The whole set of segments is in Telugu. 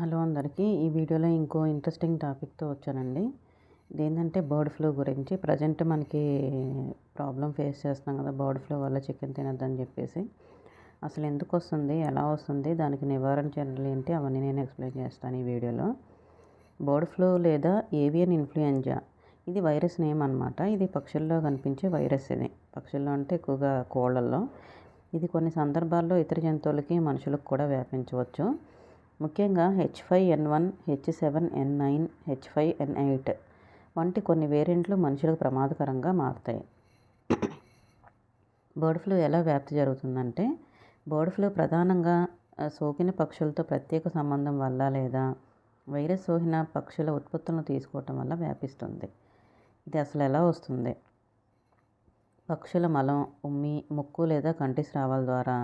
హలో అందరికీ. ఈ వీడియోలో ఇంకో ఇంట్రెస్టింగ్ టాపిక్తో వచ్చానండి. ఇదేంటంటే బర్డ్ ఫ్లూ గురించి. ప్రజెంట్ మనకి ప్రాబ్లం ఫేస్ చేస్తున్నాం కదా బర్డ్ ఫ్లూ వల్ల చికెన్ తినద్దని చెప్పేసి. అసలు ఎందుకు వస్తుంది ఎలా వస్తుంది దానికి నివారణ చర్యలు ఏంటి అవన్నీ నేను ఎక్స్ప్లెయిన్ చేస్తాను ఈ వీడియోలో. బర్డ్ ఫ్లూ లేదా ఏవియన్ ఇన్ఫ్లుయెంజా? ఇది వైరస్ నేమ్ అనమాట ఇది పక్షుల్లో కనిపించే వైరస్ ఇది. పక్షుల్లో అంటే ఎక్కువగా కోళ్ళల్లో. ఇది కొన్ని సందర్భాల్లో ఇతర జంతువులకి మనుషులకు కూడా వ్యాపించవచ్చు. ముఖ్యంగా H five N one H seven N nine H five N eight వంటి కొన్ని వేరియంట్లు మనుషులకు ప్రమాదకరంగా మారుతాయి. బర్డ్ ఫ్లూ ఎలా వ్యాప్తి జరుగుతుందంటే బర్డ్ ఫ్లూ ప్రధానంగా సోకిన పక్షులతో ప్రత్యేక సంబంధం వల్ల లేదా వైరస్ సోకిన పక్షుల ఉత్పత్తులను తీసుకోవటం వల్ల వ్యాపిస్తుంది. ఇది అసలు ఎలా వస్తుంది? పక్షుల మలం ఉమ్మి ముక్కు లేదా కంటి స్రావాల ద్వారా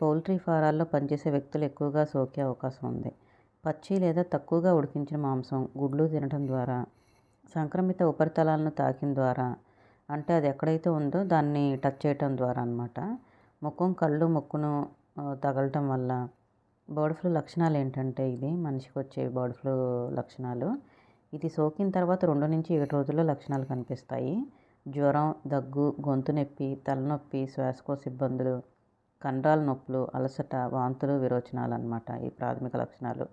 పౌల్ట్రీ ఫారాల్లో పనిచేసే వ్యక్తులు ఎక్కువగా సోకే అవకాశం ఉంది. పచ్చి లేదా తక్కువగా ఉడికించిన మాంసం గుడ్లు తినడం ద్వారా సంక్రమిత ఉపరితలాలను తాకిన ద్వారా అంటే అది ఎక్కడైతే ఉందో దాన్ని టచ్ చేయటం ద్వారా అనమాట ముఖం కళ్ళు ముక్కును తగలటం వల్ల బర్డ్ ఫ్లూ లక్షణాలు ఏంటంటే ఇది మనిషికి వచ్చే బర్డ్ ఫ్లూ లక్షణాలు. ఇది సోకిన తర్వాత రెండు నుంచి ఏడు రోజుల్లో లక్షణాలు కనిపిస్తాయి. జ్వరం దగ్గు గొంతు నొప్పి తలనొప్పి శ్వాసకోశ ఇబ్బందులు కండరాల నొప్పులు అలసట వాంతులు విరోచనాలు అనమాట ఈ ప్రాథమిక లక్షణాలు.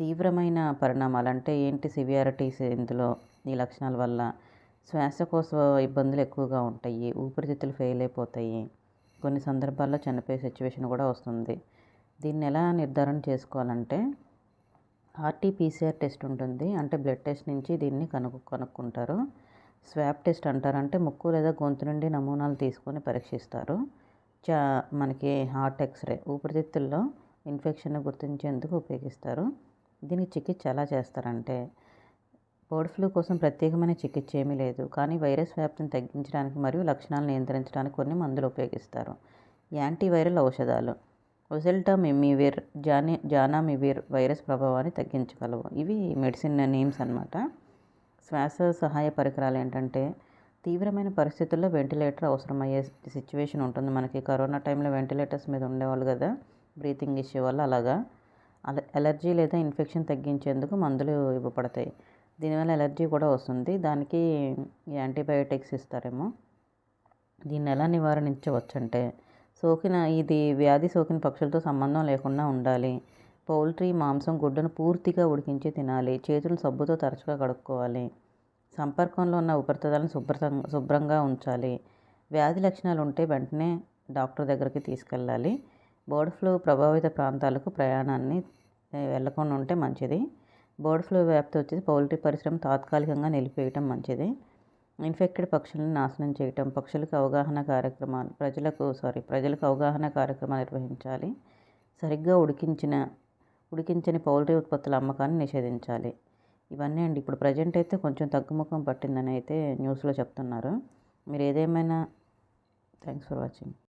తీవ్రమైన పరిణామాలు అంటే ఏంటి సివియారిటీస్ ఇందులో? ఈ లక్షణాల వల్ల శ్వాసకోశ ఇబ్బందులు ఎక్కువగా ఉంటాయి ఊపిరితిత్తులు ఫెయిల్ అయిపోతాయి. కొన్ని సందర్భాల్లో చనిపోయే సిచ్యువేషన్ కూడా వస్తుంది. దీన్ని ఎలా నిర్ధారణ చేసుకోవాలంటే ఆర్టీపీసీఆర్ టెస్ట్ ఉంటుంది. అంటే బ్లడ్ టెస్ట్ నుంచి దీన్ని కనుక్కు కనుక్కుంటారు. స్వాబ్ టెస్ట్ అంటారంటే ముక్కు లేదా గొంతు నుండి నమూనాలు తీసుకొని పరీక్షిస్తారు. చా మనకి హార్ట్ ఎక్స్రే ఊపిరితిత్తుల్లో ఇన్ఫెక్షన్ గుర్తించేందుకు ఉపయోగిస్తారు. దీనికి చికిత్స ఎలా చేస్తారంటే బర్డ్ ఫ్లూ కోసం ప్రత్యేకమైన చికిత్స ఏమీ లేదు. కానీ వైరస్ వ్యాప్తిని తగ్గించడానికి మరియు లక్షణాలను నియంత్రించడానికి కొన్ని మందులు ఉపయోగిస్తారు. యాంటీవైరల్ ఔషధాలు ఒజెల్టామిమివిర్ జాని జానామివిర్ వైరస్ ప్రభావాన్ని తగ్గించగలవు. ఇవి మెడిసిన్ నేమ్స్ అనమాట శ్వాస సహాయ పరికరాలు ఏంటంటే తీవ్రమైన పరిస్థితుల్లో వెంటిలేటర్ అవసరమయ్యే సిచ్యువేషన్ ఉంటుంది. మనకి కరోనా టైంలో వెంటిలేటర్స్ మీద ఉండేవాళ్ళు కదా బ్రీతింగ్ ఇష్యూ వల్ల అలాగా. ఎలర్జీ లేదా ఇన్ఫెక్షన్ తగ్గించేందుకు మందులు ఇవ్వబడతాయి. దీనివల్ల ఎలర్జీ కూడా వస్తుంది. దానికి యాంటీబయోటిక్స్ ఇస్తారేమో. దీన్ని ఎలా నివారించవచ్చంటే సోకిన ఇది వ్యాధి సోకిన పక్షులతో సంబంధం లేకుండా ఉండాలి. పౌల్ట్రీ మాంసం గుడ్డను పూర్తిగా ఉడికించి తినాలి. చేతులు సబ్బుతో తరచుగా కడుక్కోవాలి. సంపర్కంలో ఉన్న ఉపరితలాలను శుభ్రత శుభ్రంగా ఉంచాలి. వ్యాధి లక్షణాలు ఉంటే వెంటనే డాక్టర్ దగ్గరికి తీసుకెళ్ళాలి. బర్డ్ ఫ్లూ ప్రభావిత ప్రాంతాలకు ప్రయాణాన్ని వెళ్ళకుండా ఉంటే మంచిది. బర్డ్ ఫ్లూ వ్యాప్తి వచ్చేసి పౌల్ట్రీ పరిశ్రమ తాత్కాలికంగా నిలిపేయటం మంచిది. ఇన్ఫెక్టెడ్ పక్షులను నాశనం చేయటం పక్షులకు అవగాహన కార్యక్రమాలు ప్రజలకు సారీ ప్రజలకు అవగాహన కార్యక్రమాలు నిర్వహించాలి. సరిగ్గా ఉడికించిన ఉడికించని పౌల్ట్రీ ఉత్పత్తుల అమ్మకాన్ని నిషేధించాలి. ఇవన్నీ అండి. ఇప్పుడు ప్రజెంట్ అయితే కొంచెం తగ్గుముఖం పట్టిందని అయితే న్యూస్లో చెప్తున్నారు. మీరు ఏదేమైనా థ్యాంక్స్ ఫర్ వాచింగ్.